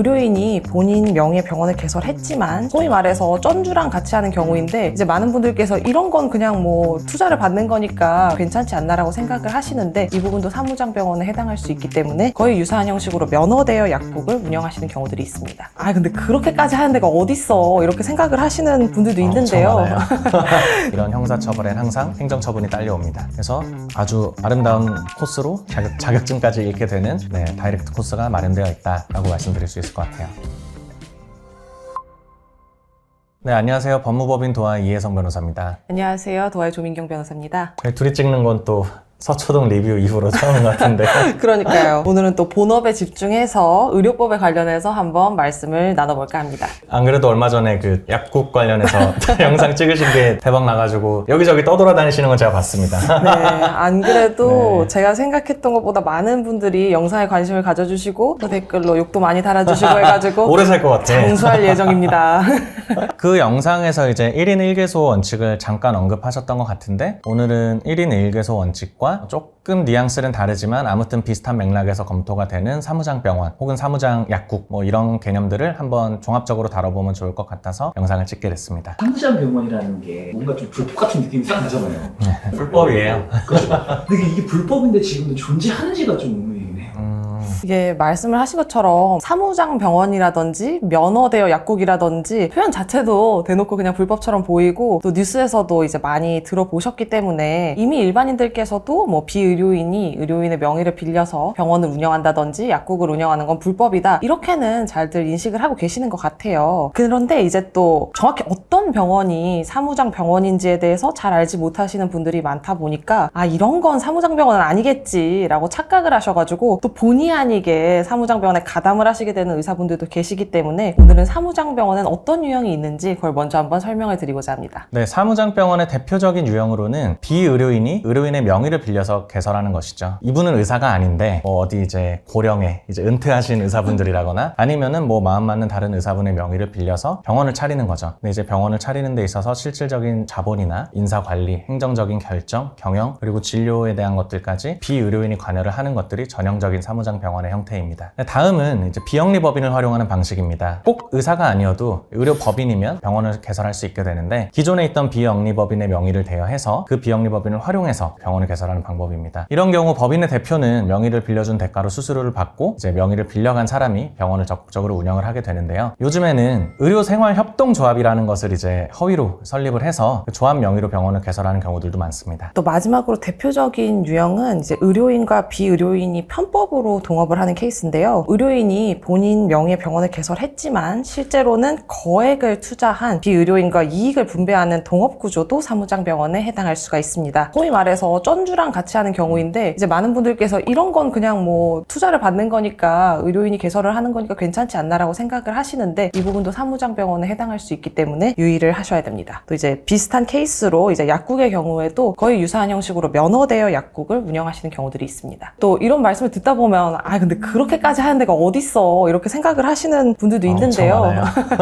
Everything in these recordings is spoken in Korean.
의료인이 본인 명의 병원을 개설했지만 소위 말해서 쩐주랑 같이 하는 경우인데 이제 많은 분들께서 이런 건 그냥 뭐 투자를 받는 거니까 괜찮지 않나라고 생각을 하시는데 이 부분도 사무장 병원에 해당할 수 있기 때문에 거의 유사한 형식으로 면허대여 약국을 운영하시는 경우들이 있습니다. 아 근데 그렇게까지 하는 데가 어딨어 이렇게 생각을 하시는 분들도 있는데요. 엄청 많아요. 이런 형사처벌엔 항상 행정처분이 딸려옵니다. 그래서 아주 아름다운 코스로 자격, 자격증까지 잃게 되는 네, 다이렉트 코스가 마련되어 있다라고 말씀드릴 수 있을 것 같아요. 네, 안녕하세요. 법무법인 도화 이혜성 변호사입니다. 안녕하세요. 도화의 조민경 변호사입니다. 저희 둘이 찍는 건 또 서초동 리뷰 이후로 처음인 것 같은데 그러니까요. 오늘은 또 본업에 집중해서 의료법에 관련해서 한번 말씀을 나눠볼까 합니다. 안 그래도 얼마 전에 그 약국 관련해서 영상 찍으신 게 대박 나가지고 여기저기 떠돌아다니시는 건 제가 봤습니다. 네, 안 그래도 네. 제가 생각했던 것보다 많은 분들이 영상에 관심을 가져주시고 또 댓글로 욕도 많이 달아주시고 해가지고 오래 살 것 같아. 장수할 예정입니다. 그 영상에서 이제 1인 1개소 원칙을 잠깐 언급하셨던 것 같은데 오늘은 1인 1개소 원칙과 조금 뉘앙스는 다르지만 아무튼 비슷한 맥락에서 검토가 되는 사무장 병원 혹은 사무장 약국 뭐 이런 개념들을 한번 종합적으로 다뤄보면 좋을 것 같아서 영상을 찍게 됐습니다. 사무장 병원이라는 게 뭔가 좀 불법 같은 느낌이 싹 나잖아요. 불법이에요. 그렇죠. 근데 이게 불법인데 지금도 존재하는지가 좀 이게 말씀을 하신 것처럼 사무장 병원이라든지 면허대여 약국이라든지 표현 자체도 대놓고 그냥 불법처럼 보이고 또 뉴스에서도 이제 많이 들어보셨기 때문에 이미 일반인들께서도 뭐 비의료인이 의료인의 명의를 빌려서 병원을 운영한다든지 약국을 운영하는 건 불법이다 이렇게는 잘들 인식을 하고 계시는 것 같아요. 그런데 이제 또 정확히 어떤 병원이 사무장 병원인지에 대해서 잘 알지 못하시는 분들이 많다 보니까 아 이런 건 사무장 병원은 아니겠지라고 착각을 하셔가지고 또 본의 아니 게 사무장 병원에 가담을 하시게 되는 의사분들도 계시기 때문에 오늘은 사무장 병원엔 어떤 유형이 있는지 그걸 먼저 한번 설명을 드리고자 합니다. 네, 사무장 병원의 대표적인 유형으로는 비의료인이 의료인의 명의를 빌려서 개설하는 것이죠. 이분은 의사가 아닌데 뭐 어디 이제 고령에 이제 은퇴하신 의사분들이라거나 아니면은 뭐 마음 맞는 다른 의사분의 명의를 빌려서 병원을 차리는 거죠. 근데 이제 병원을 차리는 데 있어서 실질적인 자본이나 인사 관리, 행정적인 결정, 경영 그리고 진료에 대한 것들까지 비의료인이 관여를 하는 것들이 전형적인 사무장 병원 의 형태입니다. 네, 다음은 이제 비영리 법인을 활용하는 방식입니다. 꼭 의사가 아니어도 의료 법인이면 병원을 개설할 수 있게 되는데 기존에 있던 비영리 법인의 명의를 대여해서 그 비영리 법인을 활용해서 병원을 개설하는 방법입니다. 이런 경우 법인의 대표는 명의를 빌려준 대가로 수수료를 받고 이제 명의를 빌려간 사람이 병원을 적극적으로 운영을 하게 되는데요. 요즘에는 의료생활협동조합이라는 것을 이제 허위로 설립을 해서 그 조합 명의로 병원을 개설하는 경우들도 많습니다. 또 마지막으로 대표적인 유형은 이제 의료인과 비의료인이 편법으로 동업 을 하는 케이스인데요. 의료인이 본인 명의의 병원을 개설했지만 실제로는 거액을 투자한 비의료인과 이익을 분배하는 동업 구조도 사무장 병원에 해당할 수가 있습니다. 소위 말해서 쩐주랑 같이 하는 경우인데 이제 많은 분들께서 이런 건 그냥 뭐 투자를 받는 거니까 의료인이 개설을 하는 거니까 괜찮지 않나라고 생각을 하시는데 이 부분도 사무장 병원에 해당할 수 있기 때문에 유의를 하셔야 됩니다. 또 이제 비슷한 케이스로 이제 약국의 경우에도 거의 유사한 형식으로 면허대여 약국을 운영하시는 경우들이 있습니다. 또 이런 말씀을 듣다 보면 아 근데 그렇게까지 하는 데가 어딨어 이렇게 생각을 하시는 분들도 아, 있는데요.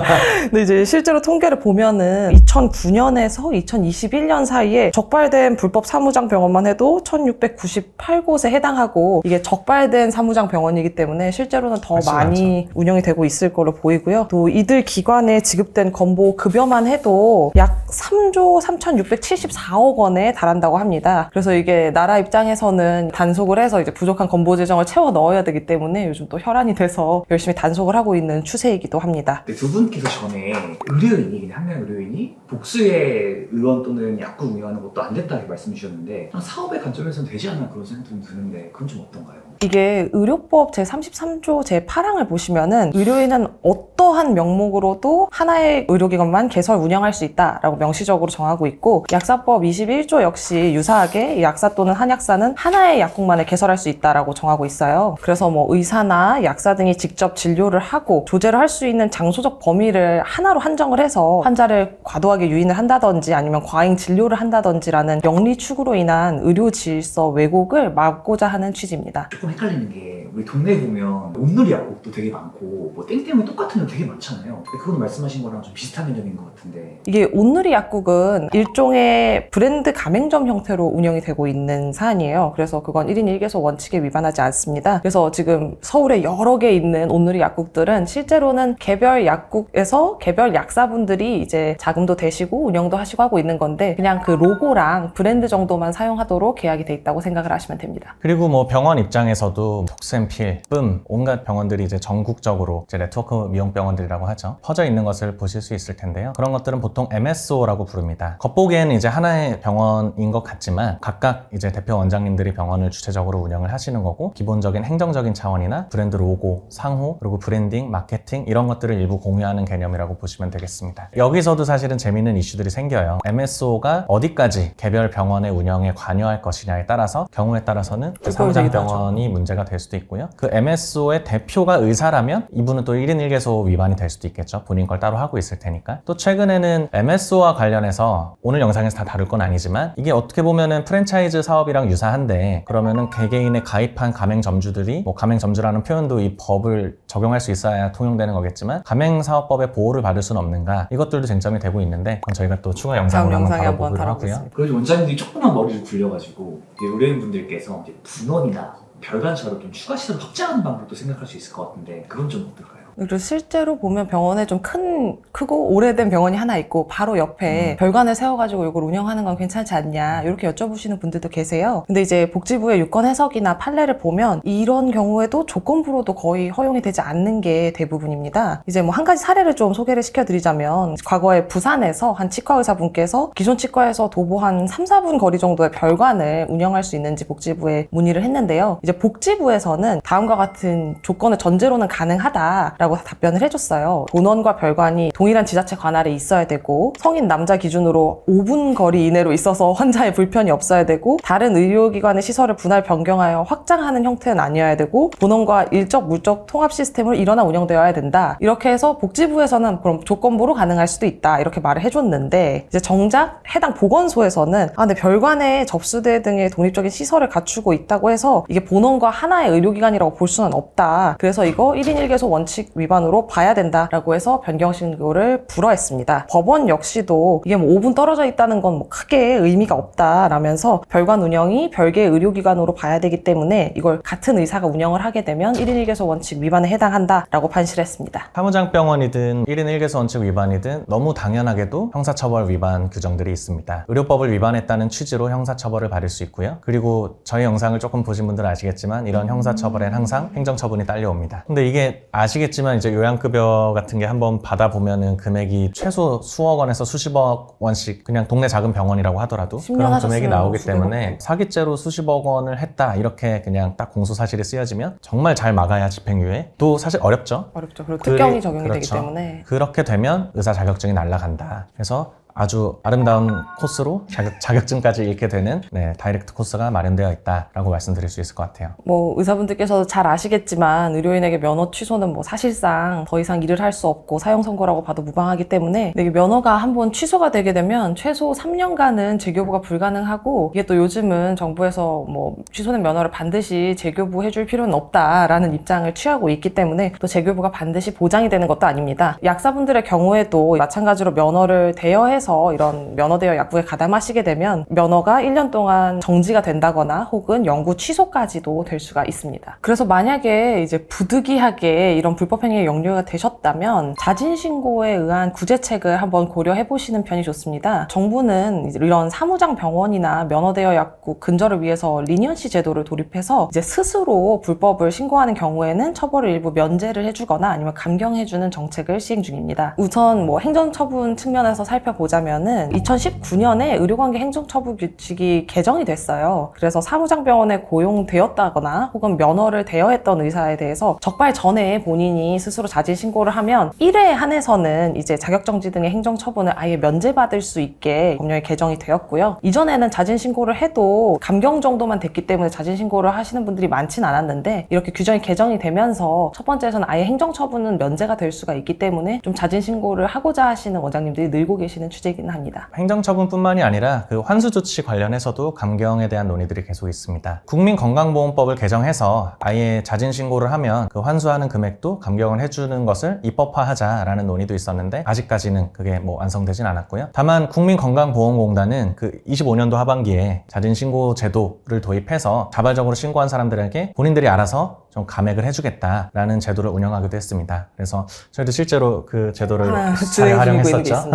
근데 이제 실제로 통계를 보면은 2009년에서 2021년 사이에 적발된 불법 사무장 병원만 해도 1698곳에 해당하고 이게 적발된 사무장 병원이기 때문에 실제로는 더 훨씬 많이 운영이 되고 있을 걸로 보이고요. 또 이들 기관에 지급된 건보 급여만 해도 약 3조 3,674억 원에 달한다고 합니다. 그래서 이게 나라 입장에서는 단속을 해서 이제 부족한 건보 재정을 채워 넣어야 되기 때문에 요즘 또 혈안이 돼서 열심히 단속을 하고 있는 추세이기도 합니다. 두 분께서 전에 의료인이 한 명 의료인이 복수의 의원 또는 약국 운영하는 것도 안 됐다 이렇게 말씀 주셨는데 그냥 사업의 관점에서는 되지 않나 그런 생각도 좀 드는데 그건 좀 어떤가요? 이게 의료법 제33조 제8항을 보시면은 의료인은 어 떠한 명목으로도 하나의 의료기관만 개설 운영할 수 있다라고 명시적으로 정하고 있고 약사법 21조 역시 유사하게 이 약사 또는 한약사는 하나의 약국만을 개설할 수 있다라고 정하고 있어요. 그래서 뭐 의사나 약사 등이 직접 진료를 하고 조제를 할 수 있는 장소적 범위를 하나로 한정을 해서 환자를 과도하게 유인을 한다든지 아니면 과잉 진료를 한다든지라는 영리 축으로 인한 의료 질서 왜곡을 막고자 하는 취지입니다. 조금 헷갈리는 게 우리 동네에 보면 온누리 약국도 되게 많고 뭐 땡땡은 똑같은 거 되게 많잖아요. 근데 그건 말씀하신 거랑 좀 비슷한 개념인 것 같은데 이게 온누리 약국은 일종의 브랜드 가맹점 형태로 운영이 되고 있는 사안이에요. 그래서 그건 1인 1개소 원칙에 위반하지 않습니다. 그래서 지금 서울에 여러 개 있는 온누리 약국들은 실제로는 개별 약국에서 개별 약사분들이 이제 자금도 대시고 운영도 하시고 하고 있는 건데 그냥 그 로고랑 브랜드 정도만 사용하도록 계약이 돼 있다고 생각을 하시면 됩니다. 그리고 뭐 병원 입장에서도 톡 센필, 쁨 온갖 병원들이 이제 전국적으로 이제 네트워크 미용 병원들이라고 하죠. 퍼져 있는 것을 보실 수 있을 텐데요. 그런 것들은 보통 MSO라고 부릅니다. 겉보기에는 이제 하나의 병원인 것 같지만 각각 이제 대표 원장님들이 병원을 주체적으로 운영을 하시는 거고 기본적인 행정적인 차원이나 브랜드 로고, 상호, 그리고 브랜딩, 마케팅 이런 것들을 일부 공유하는 개념이라고 보시면 되겠습니다. 여기서도 사실은 재미있는 이슈들이 생겨요. MSO가 어디까지 개별 병원의 운영에 관여할 것이냐에 따라서 경우에 따라서는 그 사무장. 병원이 문제가 될 수도 있고 요. 그 MSO의 대표가 의사라면 이분은 또 1인 1개소 위반이 될 수도 있겠죠. 본인 걸 따로 하고 있을 테니까. 또 최근에는 MSO와 관련해서 오늘 영상에서 다 다룰 건 아니지만 이게 어떻게 보면은 프랜차이즈 사업이랑 유사한데 그러면은 개개인의 가입한 가맹점주들이 뭐 가맹점주라는 표현도 이 법을 적용할 수 있어야 통용되는 거겠지만 가맹사업법의 보호를 받을 수는 없는가 이것들도 쟁점이 되고 있는데 그건 저희가 또 추가 영상으로 한번 다뤄보기로 하고요. 그래서 원장님들이 조그만 머리를 굴려가지고 의뢰인분들께서 분원이나 별관처럼 좀 추가 시설 확장하는 방법도 생각할 수 있을 것 같은데 그건 좀 어떨까요? 그리고 실제로 보면 병원에 좀 큰, 크고 오래된 병원이 하나 있고 바로 옆에 별관을 세워가지고 이걸 운영하는 건 괜찮지 않냐 이렇게 여쭤보시는 분들도 계세요. 근데 이제 복지부의 유권 해석이나 판례를 보면 이런 경우에도 조건부로도 거의 허용이 되지 않는 게 대부분입니다. 이제 뭐 한 가지 사례를 좀 소개를 시켜드리자면 과거에 부산에서 한 치과 의사분께서 기존 치과에서 도보 한 3, 4분 거리 정도의 별관을 운영할 수 있는지 복지부에 문의를 했는데요. 이제 복지부에서는 다음과 같은 조건을 전제로는 가능하다 라고 답변을 해줬어요. 본원과 별관이 동일한 지자체 관할에 있어야 되고 성인 남자 기준으로 5분 거리 이내로 있어서 환자의 불편이 없어야 되고 다른 의료기관의 시설을 분할 변경하여 확장하는 형태는 아니어야 되고 본원과 일적 물적 통합 시스템으로 일어나 운영되어야 된다. 이렇게 해서 복지부에서는 그럼 조건부로 가능할 수도 있다. 이렇게 말을 해줬는데 이제 정작 해당 보건소에서는 아 근데 별관에 접수대 등의 독립적인 시설을 갖추고 있다고 해서 이게 본원과 하나의 의료기관이라고 볼 수는 없다. 그래서 이거 1인 1개소 원칙 위반으로 봐야 된다라고 해서 변경 신고를 불허했습니다. 법원 역시도 이게 뭐 5분 떨어져 있다는 건 뭐 크게 의미가 없다라면서 별관 운영이 별개의 의료기관으로 봐야 되기 때문에 이걸 같은 의사가 운영을 하게 되면 1인 1개소 원칙 위반에 해당한다라고 판시했습니다. 사무장병원이든 1인 1개소 원칙 위반이든 너무 당연하게도 형사처벌 위반 규정들이 있습니다. 의료법을 위반했다는 취지로 형사처벌을 받을 수 있고요. 그리고 저희 영상을 조금 보신 분들은 아시겠지만 이런 형사처벌엔 항상 행정처분이 딸려옵니다. 근데 이게 아시겠지만 이제 요양급여 같은 게 한번 받아보면은 금액이 최소 수억 원에서 수십억 원씩 그냥 동네 작은 병원이라고 하더라도 10년 그런 금액이 나오기 때문에 사기죄로 수십억 원을 했다 이렇게 그냥 딱 공소 사실이 쓰여지면 정말 잘 막아야 집행유예 또 사실 어렵죠. 어렵죠. 그리고 그리- 특경이 적용이 되기 그렇죠. 때문에 그렇게 되면 의사 자격증이 날아간다. 그래서 아주 아름다운 코스로 자격, 증까지 잃게 되는 네, 다이렉트 코스가 마련되어 있다라고 말씀드릴 수 있을 것 같아요. 뭐 의사분들께서 잘 아시겠지만 의료인에게 면허 취소는 뭐 사실상 더 이상 일을 할 수 없고 사형 선고라고 봐도 무방하기 때문에 면허가 한번 취소가 되게 되면 최소 3년간은 재교부가 불가능하고 이게 또 요즘은 정부에서 뭐 취소된 면허를 반드시 재교부 해줄 필요는 없다라는 입장을 취하고 있기 때문에 또 재교부가 반드시 보장이 되는 것도 아닙니다. 약사분들의 경우에도 마찬가지로 면허를 대여해서 이런 면허 대여 약국에 가담하시게 되면 면허가 1년 동안 정지가 된다거나 혹은 영구 취소까지도 될 수가 있습니다. 그래서 만약에 이제 부득이하게 이런 불법 행위에 역류가 되셨다면 자진 신고에 의한 구제책을 한번 고려해 보시는 편이 좋습니다. 정부는 이런 사무장 병원이나 면허 대여 약국 근절을 위해서 리니언시 제도를 도입해서 이제 스스로 불법을 신고하는 경우에는 처벌을 일부 면제를 해주거나 아니면 감경해주는 정책을 시행 중입니다. 우선 뭐 행정처분 측면에서 살펴보자 면은 2019년에 의료관계 행정처분 규칙이 개정이 됐어요. 그래서 사무장병원에 고용되었다거나 혹은 면허를 대여했던 의사에 대해서 적발 전에 본인이 스스로 자진 신고를 하면 1회에 한해서는 이제 자격정지 등의 행정처분을 아예 면제받을 수 있게 법령이 개정이 되었고요. 이전에는 자진 신고를 해도 감경 정도만 됐기 때문에 자진 신고를 하시는 분들이 많진 않았는데 이렇게 규정이 개정이 되면서 첫 번째에서는 아예 행정처분은 면제가 될 수가 있기 때문에 좀 자진 신고를 하고자 하시는 원장님들이 늘고 계시는 추세 취지이긴 합니다. 행정처분뿐만이 아니라 그 환수 조치 관련해서도 감경에 대한 논의들이 계속 있습니다. 국민건강보험법을 개정해서 아예 자진 신고를 하면 그 환수하는 금액도 감경을 해주는 것을 입법화하자라는 논의도 있었는데 아직까지는 그게 뭐 완성되진 않았고요. 다만 국민건강보험공단은 그 25년도 하반기에 자진 신고 제도를 도입해서 자발적으로 신고한 사람들에게 본인들이 알아서 좀 감액을 해주겠다라는 제도를 운영하기도 했습니다. 그래서 저희도 실제로 그 제도를 잘게 활용했었죠.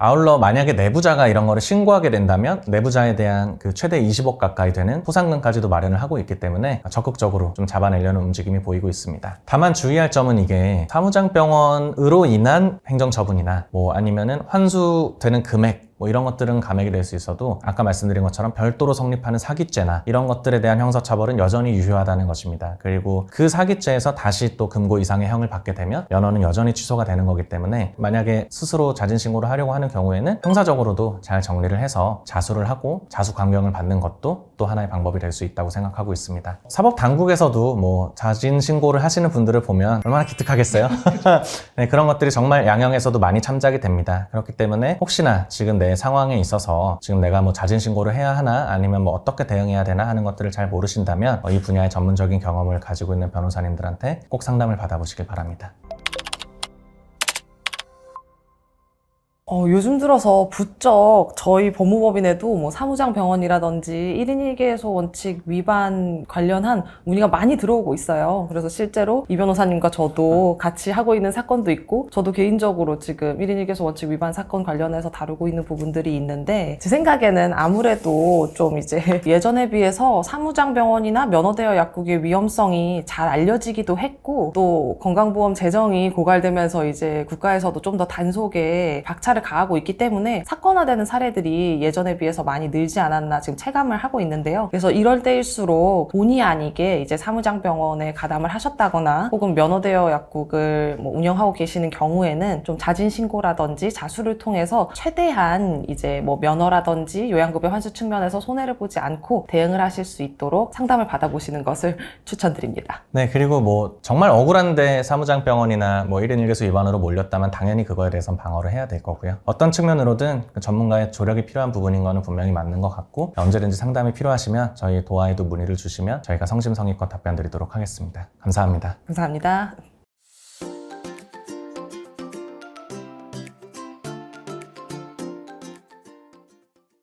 아울러 만약에 내부자가 이런 거를 신고하게 된다면 내부자에 대한 그 최대 20억 가까이 되는 포상금까지도 마련을 하고 있기 때문에 적극적으로 좀 잡아내려는 움직임이 보이고 있습니다. 다만 주의할 점은 이게 사무장병원으로 인한 행정처분이나 뭐 아니면은 환수되는 금액 뭐 이런 것들은 감액이 될 수 있어도 아까 말씀드린 것처럼 별도로 성립하는 사기죄나 이런 것들에 대한 형사처벌은 여전히 유효하다는 것입니다. 그리고 그 사기죄에서 다시 또 금고 이상의 형을 받게 되면 면허는 여전히 취소가 되는 거기 때문에 만약에 스스로 자진 신고를 하려고 하는 경우에는 형사적으로도 잘 정리를 해서 자수를 하고 자수 강경을 받는 것도 또 하나의 방법이 될 수 있다고 생각하고 있습니다. 사법 당국에서도 뭐 자진 신고를 하시는 분들을 보면 얼마나 기특하겠어요. 네, 그런 것들이 정말 양형에서도 많이 참작이 됩니다. 그렇기 때문에 혹시나 지금 내 상황에 있어서 지금 내가 뭐 자진 신고를 해야 하나 아니면 뭐 어떻게 대응해야 되나 하는 것들을 잘 모르신다면 어, 이 분야의 전문적인 경험을 가지고 있는 변호사님들한테 꼭 상담을 받아보시길 바랍니다. 어, 요즘 들어서 부쩍 저희 법무법인에도 뭐 사무장 병원이라든지 1인 1개소 원칙 위반 관련한 문의가 많이 들어오고 있어요. 그래서 실제로 이 변호사님과 저도 같이 하고 있는 사건도 있고, 저도 개인적으로 지금 1인 1개소 원칙 위반 사건 관련해서 다루고 있는 부분들이 있는데, 제 생각에는 아무래도 좀 이제 예전에 비해서 사무장 병원이나 면허대여 약국의 위험성이 잘 알려지기도 했고, 또 건강보험 재정이 고갈되면서 이제 국가에서도 좀 더 단속에 박차를 가하고 있기 때문에 사건화되는 사례들이 예전에 비해서 많이 늘지 않았나 지금 체감을 하고 있는데요. 그래서 이럴 때일수록 본의 아니게 이제 사무장 병원에 가담을 하셨다거나 혹은 면허대여 약국을 뭐 운영하고 계시는 경우에는 좀 자진 신고라든지 자수를 통해서 최대한 이제 뭐 면허라든지 요양급여 환수 측면에서 손해를 보지 않고 대응을 하실 수 있도록 상담을 받아보시는 것을 추천드립니다. 네, 그리고 뭐 정말 억울한데 사무장병원이나 뭐 1인 1개소 위반으로 몰렸다면 당연히 그거에 대해서는 방어를 해야 될 거고요. 어떤 측면으로든 그 전문가의 조력이 필요한 부분인 거는 분명히 맞는 것 같고 언제든지 상담이 필요하시면 저희 도화에도 문의를 주시면 저희가 성심성의껏 답변 드리도록 하겠습니다. 감사합니다. 감사합니다.